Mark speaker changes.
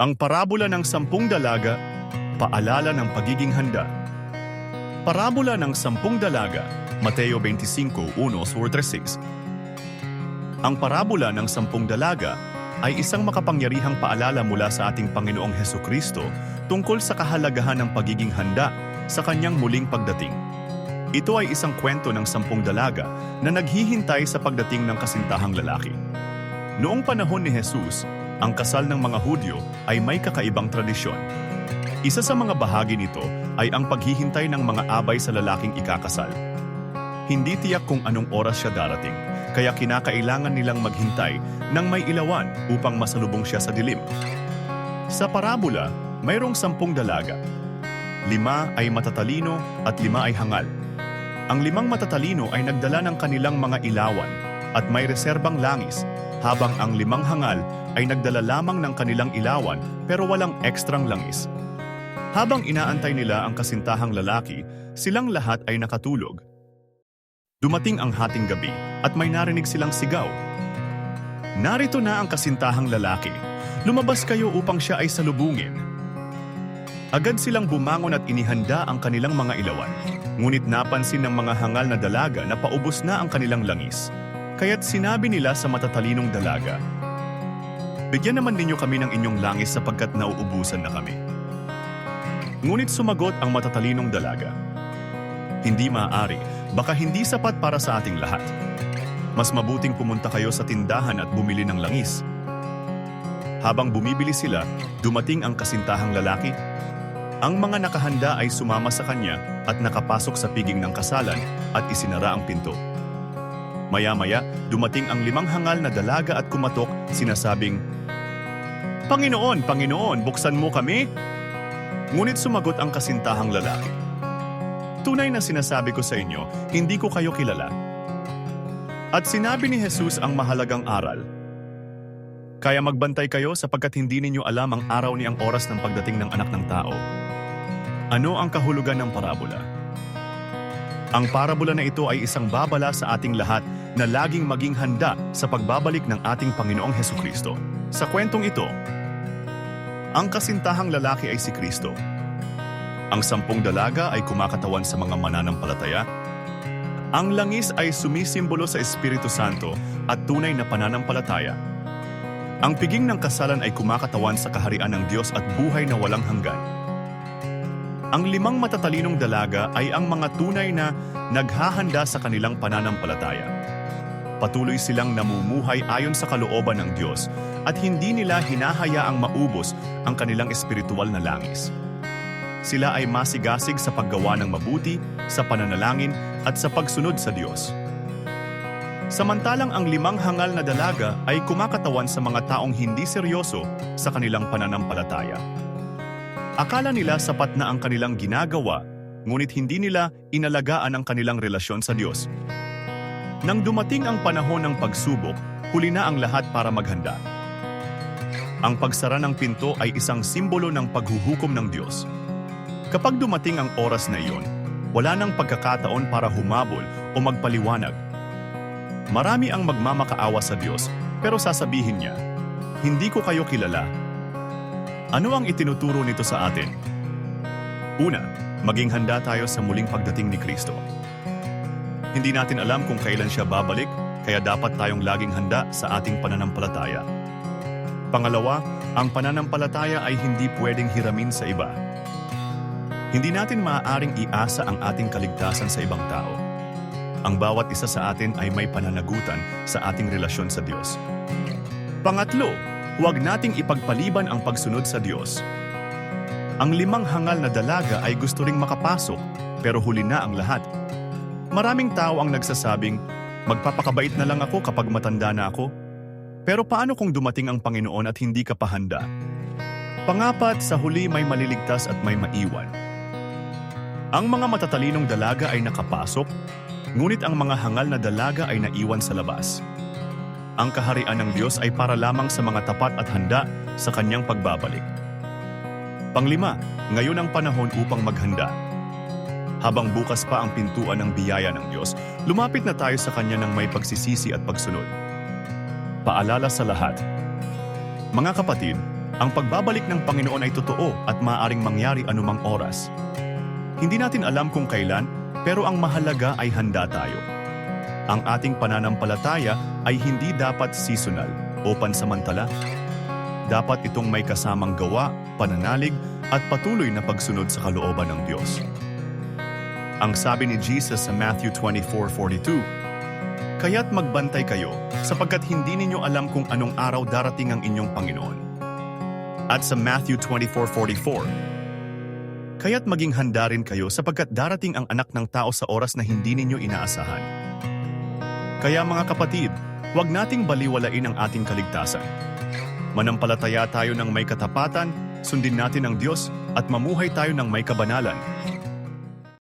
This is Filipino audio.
Speaker 1: Ang parabola ng sampung dalaga, paalala ng pagiging handa. Parabola ng sampung dalaga, Mateo 25, 1-36. Ang parabola ng sampung dalaga ay isang makapangyarihang paalala mula sa ating Panginoong Heso Kristo tungkol sa kahalagahan ng pagiging handa sa kanyang muling pagdating. Ito ay isang kwento ng sampung dalaga na naghihintay sa pagdating ng kasintahang lalaki. Noong panahon ni Jesus, ang kasal ng mga Hudyo ay may kakaibang tradisyon. Isa sa mga bahagi nito ay ang paghihintay ng mga abay sa lalaking ikakasal. Hindi tiyak kung anong oras siya darating, kaya kinakailangan nilang maghintay ng may ilawan upang masalubong siya sa dilim. Sa parabola, mayroong sampung dalaga. Lima ay matatalino at lima ay hangal. Ang limang matatalino ay nagdala ng kanilang mga ilawan at may reserbang langis, habang ang limang hangal ay nagdala lamang ng kanilang ilawan pero walang ekstrang langis. Habang inaantay nila ang kasintahang lalaki, silang lahat ay nakatulog. Dumating ang hating gabi at may narinig silang sigaw. Narito na ang kasintahang lalaki. Lumabas kayo upang siya ay salubungin. Agad silang bumangon at inihanda ang kanilang mga ilawan. Ngunit napansin ng mga hangal na dalaga na paubos na ang kanilang langis. Kaya't sinabi nila sa matatalinong dalaga, Bigyan naman ninyo kami ng inyong langis sapagkat nauubusan na kami. Ngunit sumagot ang matatalinong dalaga, Hindi maaari, baka hindi sapat para sa ating lahat. Mas mabuting pumunta kayo sa tindahan at bumili ng langis. Habang bumibili sila, dumating ang kasintahang lalaki. Ang mga nakahanda ay sumama sa kanya at nakapasok sa piging ng kasalan at isinara ang pinto. Maya-maya, dumating ang limang hangal na dalaga at kumatok, sinasabing, Panginoon, Panginoon, buksan mo kami? Ngunit sumagot ang kasintahang lalaki. Tunay na sinasabi ko sa inyo, hindi ko kayo kilala. At sinabi ni Jesus ang mahalagang aral. Kaya magbantay kayo sapagkat hindi ninyo alam ang araw ni ang oras ng pagdating ng anak ng tao. Ano ang kahulugan ng parabola? Ang parabola na ito ay isang babala sa ating lahat na laging maging handa sa pagbabalik ng ating Panginoong Heso Kristo. Sa kwentong ito, ang kasintahang lalaki ay si Kristo. Ang sampung dalaga ay kumakatawan sa mga mananampalataya. Ang langis ay sumisimbolo sa Espiritu Santo at tunay na pananampalataya. Ang piging ng kasalan ay kumakatawan sa kaharian ng Diyos at buhay na walang hanggan. Ang limang matatalinong dalaga ay ang mga tunay na naghahanda sa kanilang pananampalataya. Patuloy silang namumuhay ayon sa kalooban ng Diyos at hindi nila hinahayaang maubos ang kanilang espiritual na langis. Sila ay masigasig sa paggawa ng mabuti, sa pananalangin at sa pagsunod sa Diyos. Samantalang ang limang hangal na dalaga ay kumakatawan sa mga taong hindi seryoso sa kanilang pananampalataya. Akala nila sapat na ang kanilang ginagawa, ngunit hindi nila inalagaan ang kanilang relasyon sa Diyos. Nang dumating ang panahon ng pagsubok, huli na ang lahat para maghanda. Ang pagsara ng pinto ay isang simbolo ng paghuhukom ng Diyos. Kapag dumating ang oras na iyon, wala nang pagkakataon para humabol o magpaliwanag. Marami ang magmamakaawa sa Diyos, pero sasabihin niya, Hindi ko kayo kilala. Ano ang itinuturo nito sa atin? Una, maging handa tayo sa muling pagdating ni Kristo. Hindi natin alam kung kailan siya babalik, kaya dapat tayong laging handa sa ating pananampalataya. Pangalawa, ang pananampalataya ay hindi pwedeng hiramin sa iba. Hindi natin maaaring iasa ang ating kaligtasan sa ibang tao. Ang bawat isa sa atin ay may pananagutan sa ating relasyon sa Diyos. Pangatlo, huwag nating ipagpaliban ang pagsunod sa Diyos. Ang limang hangal na dalaga ay gusto ring makapasok, pero huli na ang lahat. Maraming tao ang nagsasabing, magpapakabait na lang ako kapag matanda na ako. Pero paano kung dumating ang Panginoon at hindi ka pa handa? Pangapat, sa huli may maliligtas at may maiwan. Ang mga matatalinong dalaga ay nakapasok, ngunit ang mga hangal na dalaga ay naiwan sa labas. Ang kaharian ng Diyos ay para lamang sa mga tapat at handa sa kanyang pagbabalik. Panglima, ngayon ang panahon upang maghanda. Habang bukas pa ang pintuan ng biyaya ng Diyos, lumapit na tayo sa Kanya ng may pagsisisi at pagsunod. Paalala sa lahat. Mga kapatid, Ang pagbabalik ng Panginoon ay totoo at maaaring mangyari anumang oras. Hindi natin alam kung kailan, pero ang mahalaga ay handa tayo. Ang ating pananampalataya ay hindi dapat seasonal o pansamantala. Dapat itong may kasamang gawa, pananalig, at patuloy na pagsunod sa kalooban ng Diyos. Ang sabi ni Jesus sa Matthew 24:42, Kaya't magbantay kayo, sapagkat hindi ninyo alam kung anong araw darating ang inyong Panginoon. At sa Matthew 24:44, Kaya't maging handa rin kayo sapagkat darating ang anak ng tao sa oras na hindi ninyo inaasahan. Kaya mga kapatid, huwag nating baliwalain ang ating kaligtasan. Manampalataya tayo ng may katapatan, sundin natin ang Diyos at mamuhay tayo ng may kabanalan